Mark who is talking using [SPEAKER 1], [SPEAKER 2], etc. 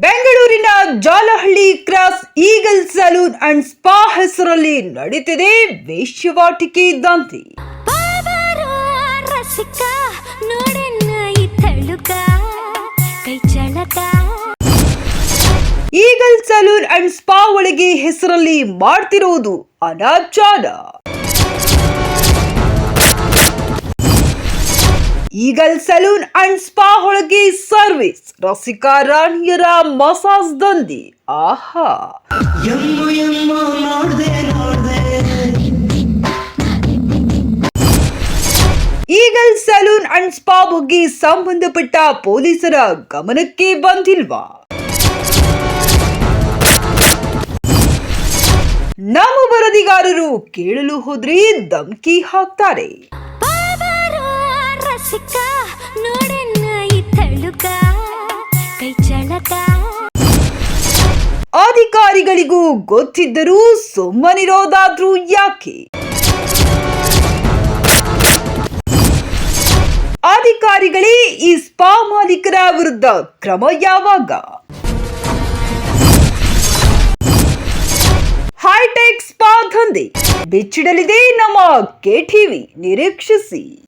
[SPEAKER 1] ಬೆಂಗಳೂರಿನ Jalahalli cross Eagle salon and spa ಹೆಸರಲ್ಲಿ ನಡೀತಿದೆ ವೇಶ್ಯವಾಟಿಕೆ
[SPEAKER 2] ದಂತಿ.
[SPEAKER 1] ಈಗಲ್ ಸಲೂನ್ ಅಂಡ್ ಸ್ಪಾ ಒಳಗೆ ಹೆಸರಲ್ಲಿ ಮಾಡ್ತಿರೋದು ಅನಾಚಾರ. ಈಗಲ್ ಸಲೂನ್ ಅಂಡ್ ಸ್ಪಾ ಹೊಳಗೆ ಸರ್ವಿಸ್. ರಸಿಕಾ ರಾಣಿಯರ ಮಸಾಜ್ ದಂಧೆ. ಆಹಾ. ಈಗಲ್ ಸಲೂನ್ ಅಂಡ್ ಸ್ಪಾ ಬಗ್ಗೆ ಸಂಬಂಧಪಟ್ಟ ಪೊಲೀಸರ ಗಮನಕ್ಕೆ ಬಂದಿಲ್ವಾ? ನಮ್ಮ ವರದಿಗಾರರು ಕೇಳಲು ಹೋದ್ರೆ ಧಮ್ಕಿ ಹಾಕ್ತಾರೆ. ಅಧಿಕಾರಿಗಳಿಗೂ ಗೊತ್ತಿದ್ದರೂ ಸುಮ್ಮನಿರೋದಾದ್ರೂ ಯಾಕೆ? ಅಧಿಕಾರಿಗಳೇ ಈ ಸ್ಪಾ ಮಾಲೀಕರ ವಿರುದ್ಧ ಕ್ರಮ ಯಾವಾಗ? ಹೈಟೆಕ್ ಸ್ಪಾ ದಂಧೆ, ಬಿಚ್ಚಿಡಲಿದೆ ನಮ್ಮ ಕೆಟಿವಿ ನಿರೀಕ್ಷಿಸಿ.